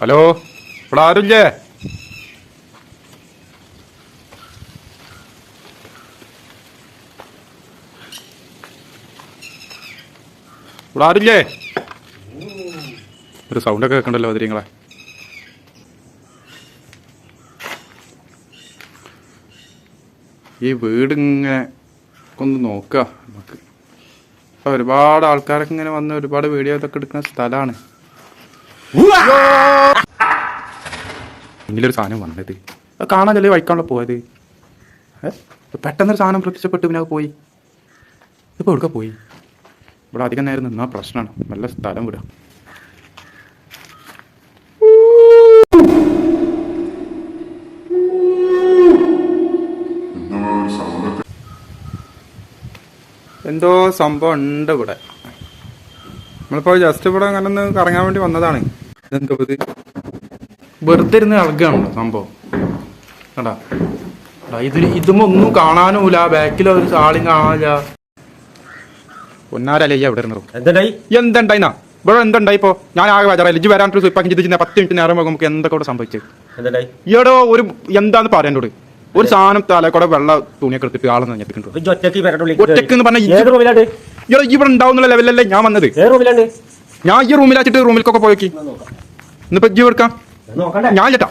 Hello. ഇവിടെ ആരുല്ലേ? ഇവിടെ ആരുല്ലേ? ഒരു സൗണ്ടൊക്കെ കേൾക്കണ്ടല്ലോ അതിരിങ്ങളെ. ഈ വീട് ഇങ്ങനെ ഒന്ന് നോക്കുക നമുക്ക്. ഒരുപാട് ആൾക്കാരൊക്കെ ഇങ്ങനെ വന്ന് ഒരുപാട് വീഡിയോ ഇതൊക്കെ എടുക്കുന്ന സ്ഥലമാണ് ഒരു സാധനം വന്നത്. അത് കാണാൻ ചെറിയ വൈക്കാണല്ലോ പോയത്? പെട്ടെന്നൊരു സാധനം പ്രത്യക്ഷപ്പെട്ട് പിന്നെ പോയി. ഇപ്പൊ എവിടെ പോയി? ഇവിടെ അധികം നേരം നിന്നാ പ്രശ്നമാണ് നല്ല സ്ഥലം വിടുക എന്തോ സംഭവം ഉണ്ട് ഇവിടെ. നമ്മളിപ്പോ ജസ്റ്റ് ഇവിടെ അങ്ങനെ ഒന്ന് കറങ്ങാൻ വേണ്ടി വന്നതാണ്. ഇതെന്താ ഇത്? വെറുതെ ഇരുന്ന് ഇളകുകയാണല്ലോ സംഭവം. കണ്ടാ? എടാ, ഇതുമ്പോ ഇതുമൊന്നും കാണാനുമില്ല. ബാക്കിൽ ഒരു ആളും കാണാനില്ല. പൊന്നാരല്ലേ അവിടെ ഇരുന്നു എന്തായി എന്തുണ്ടായിന്നാ? ഇവിടെ എന്തുണ്ടായി ഇപ്പോ? ഞാൻ ആകെ വരാറില്ല ഇജ്ജ് വരാൻ സുയിപ്പാക്കി ചിന്തിച്ച് പത്ത് മിനിറ്റ് നേരം പോകുമ്പോൾ നമുക്ക് എന്തൊക്കെ സംഭവിച്ചത്? ഈടോ ഒരു എന്താന്ന് പറയാനോട് ഒരു സാധനം തലക്കൂടെ വെള്ള തുണിയൊക്കെ എടുത്തിട്ട് ഒറ്റയ്ക്ക് ഒറ്റയ്ക്ക് എന്ന് ഇവിടെ ഉണ്ടാവുന്ന ലെവലല്ലേ ഞാൻ വന്നത്. ഞാൻ ഈ റൂമിൽ വെച്ചിട്ട് റൂമിലേക്കൊക്കെ പോയി ഇന്നിപ്പോ ജീവ് എടുക്കാം ഞാൻ ചേട്ടാ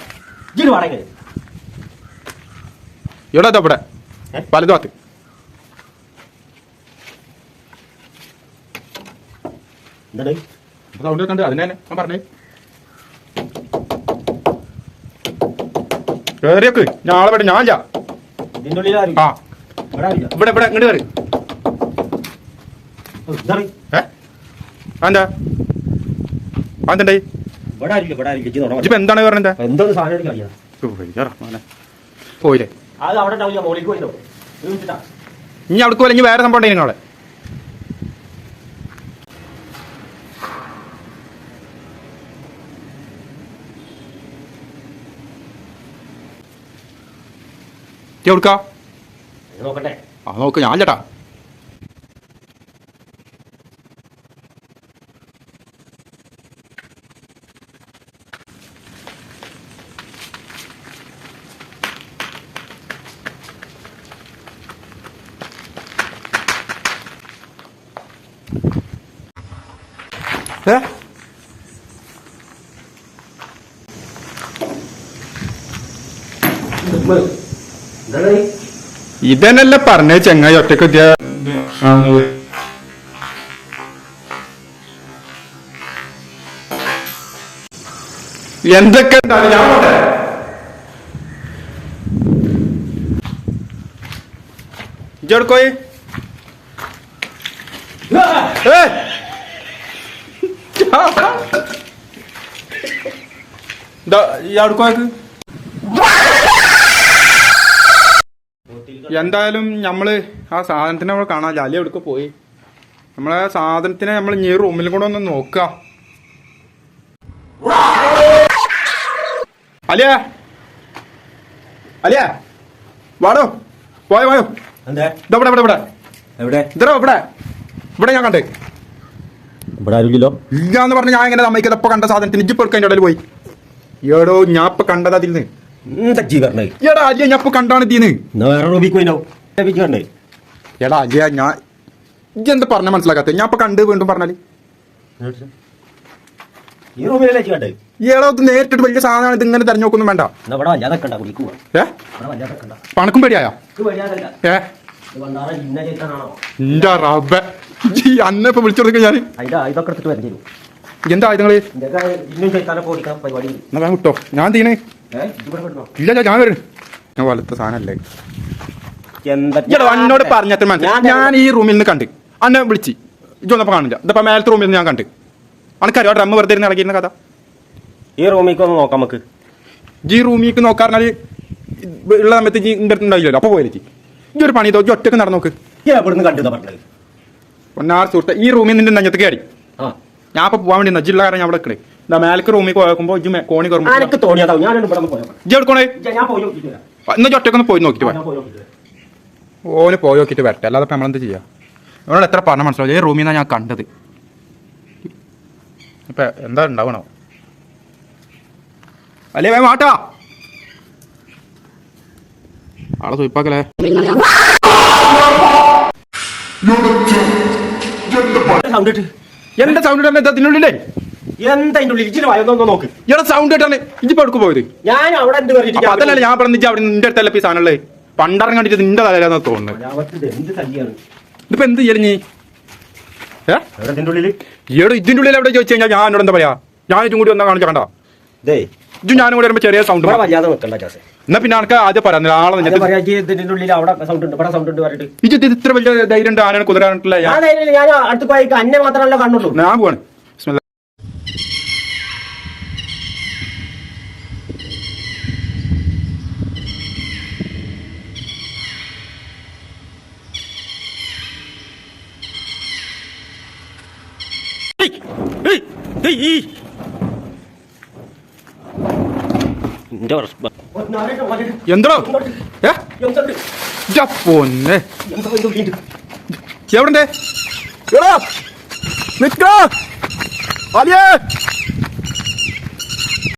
ഇവിടെ ഇതാ ഇവിടെ. ഏ? വലതുഭാഗത്ത് സൗണ്ട് കണ്ട് അതിനെ ഞാൻ പറഞ്ഞേ. കേറിയൊക്കെ. ഞാനില്ല ഇതിന്റെ ഉള്ളിൽ ആ. ഇവിടെ ഇവിടെ ഇങ്ങോട്ട് കയറി. ഏ? എന്താ അതെന്തായി ഇപ്പൊ എന്താണ് പറഞ്ഞത് പോയില്ലേ? ഇനി അവിടെ പോലെ ഇനി വേറെ സംഭവം ഉണ്ടായിരുന്നു അവിടെ എവിടുക്കാ? ഇത് നോക്കട്ടെ. ആ നോക്ക് ഞാൻ ചേട്ടാ ഏ? എന്തായി ഇതന്നല്ലേ പറഞ്ഞ ചെങ്ങായി ഒറ്റയ്ക്ക് എന്തൊക്കെ? ഞാൻ പോട്ടെ. ഇജ്ജ് എവിടേക്ക് എന്തായാലും നമ്മൾ ആ സാധനത്തിനെ നമ്മൾ കാണാൻ ജാലി എവിടേക്ക് പോയി. നമ്മളെ സാധനത്തിനെ നമ്മൾ ഈ റൂമിൽ കൂടെ ഒന്ന് നോക്കുക അലിയ. അലിയ. വാടോ. വായോ വായോ. ഇവിടെ ഇവിടെ ഇവിടെ. എവിടെ? ഇതോ ഇവിടെ. ഇവിടെ ഞാൻ കണ്ടേ. ഇവിടെ ആരുമില്ലല്ലോ? ഇല്ലാന്ന് പറഞ്ഞ ഞാൻ എങ്ങനെ സമ്മതിക്കത് ഇപ്പൊ കണ്ട സാധനത്തിന് ഇജ്ജിപ്പ് എടുക്കാൻ ഇടയിൽ പോയി. ഏടോ ഞാൻ ഇപ്പൊ കണ്ടത് അതിൽ നിന്ന്. എടാ ഞാൻ ഇപ്പൊ കണ്ടാണ് എടാ ഞാൻ ഇജ്ജ് എന്താ പറഞ്ഞ മനസ്സിലാക്കാത്ത? ഞാൻ ഇപ്പൊ കണ്ട് വീണ്ടും പറഞ്ഞാൽ. ഇത് നേരിട്ടിട്ട് വലിയ സാധനമാണ്. ഇത് ഇങ്ങനെ തെരഞ്ഞോക്കൊന്നും വേണ്ട. ഏ? പണക്കും പേടിയായ? ഏ? എന്റെ റബ്ബ. ഈ അന്ന ഇപ്പൊ വിളിച്ചു ഞാൻ എന്താ ആയുധങ്ങൾ? എന്നാ ഞാൻ തീനെ ഇല്ല ഞാൻ വരും. ഞാൻ വലത്ത സാധനല്ലേ? എന്നോട് പറഞ്ഞത്ര മനസ്സിലായി? ഞാൻ ഈ റൂമിൽ നിന്ന് കണ്ട്. അന്നെ വിളിച്ച്. ഇതൊന്നപ്പോ കാണില്ല. ഇതിപ്പോ മേലത്തെ റൂമിൽ നിന്ന് ഞാൻ കണ്ട്. അനക്കറിയോ ഡ്രമ്മ് വെറുതെ ഇരുന്ന് ഇറങ്ങിയിരുന്ന കഥ. ഈ റൂമിലേക്ക് ഒന്ന് നോക്കാം നമുക്ക്. ഈ റൂമിലേക്ക് നോക്കാറിഞ്ഞാൽ ഉള്ള സമയത്ത് ജി ഇന്റെ അടുത്ത് ഉണ്ടായില്ലല്ലോ. അപ്പൊ പോയി ഈ ഒരു പണി തോജി ഒറ്റയ്ക്ക് നടന്നു നോക്ക്. കണ്ടു പറഞ്ഞത്. ഒന്നാറ് സുഹൃത്ത് ഈ റൂമിൽ നിന്റെ നെഞ്ഞത്ത് കയറി. ഞാൻ അപ്പൊ പോവാൻ വേണ്ടി നജ്ജിള്ള കാരണം ഞാൻ അവിടെ നിൽക്കണേ മേലക്ക് റൂമിൽ പോയക്കുമ്പോ ഇജ്ജ് കോണി കയറുമ്പോ എനിക്ക് തോന്നിയതാവും ഞാനൊന്ന് ഇവിടെ ഒന്ന് പോയോ ഇജ്ജ് എടുക്കണേ? ഞാൻ പോയി നോക്കിയിട്ട് വരാം. എന്നാ ഒറ്റക്കൊന്ന് പോയി നോക്കിട്ട് ഞാൻ പോയി നോക്കിയിട്ട് വരാം. ഓന് പോയി നോക്കിട്ട് വരട്ടെ. അല്ലാതെ നമ്മൾ നമ്മളെന്ത് ചെയ്യാ? അവരോട് എത്ര പറഞ്ഞ മനസ്സിലാവും? ഈ റൂമിൽ നിന്നാണ് ഞാൻ കണ്ടത്. ഇപ്പൊ എന്താ ഉണ്ടാവണോ? അല്ലേ വേ മാട്ടാ ആളെ സൂപ്പാക്കലേ സൗണ്ട് ഇട്ട്. എന്റെ സൗണ്ട് എന്താ ഇതിനുള്ളിലേ? എന്താ ഉള്ളിൽ? ഇച്ചിരി വായൊന്നൊന്ന് നോക്ക്. ഇവിടെ സൗണ്ട് ഇട്ടാണ് ഇഞ്ചിപ്പോ എടുക്ക് പോയത്. ഞാൻ അവിടെ എന്ത് പറഞ്ഞിട്ട് അതല്ലേ ഞാൻ പറഞ്ഞിട്ട് അവിടെ നിന്റെ അടുത്തല്ല ഈ സാധനമുള്ളത് പണ്ടറങ്ങി കണ്ടിട്ട് നിന്റെ തലയിലാന്ന് തോന്നുന്നത്. ഇതിപ്പോ എന്ത് ചെയ്യൽ നീ? ഏ? എവിടെ ഇതിന്റെ ഉള്ളിൽ എവിടെ ചോദിച്ചു കഴിഞ്ഞാൽ ഞാൻ എന്നോട് എന്താ പറയാ? ഞാൻ ഇതും കൂടി ഒന്നാ കാണിച്ചു കണ്ട ദേ. ഇതും ഞാനും കൂടി വരുമ്പോ ചെറിയ സൗണ്ട് എന്നാ പിന്നെ എനിക്ക് ആദ്യം പറയാം ആളെ അത് നിന്റെ പറയാ ഇതിന്റെ ഉണ്ട് അവിടെ സൗണ്ട് ഉണ്ട് ഇവിടെ സൗണ്ട് ഉണ്ട് പറഞ്ഞിട്ട് ഇത് ഇത്ര വലിയ ധൈര്യം ഉണ്ട് ആനനെ കുതിരാനിട്ടില്ല ഞാൻ ഞാൻ ധൈര്യം ഇല്ല, ഞാൻ അടുത്ത് പോയി അന്നെ മാത്രമല്ല കണ്ണുള്ളൂ ഞാൻ പോവാണ് ബിസ്മില്ലാ. ഏയ്, ഏയ്, ഏയ്, ഈ. എന്റെ പ്രശ്നം. എന്തോ പൊന്നെ? എവിടെ നിക്കോ അലിയേ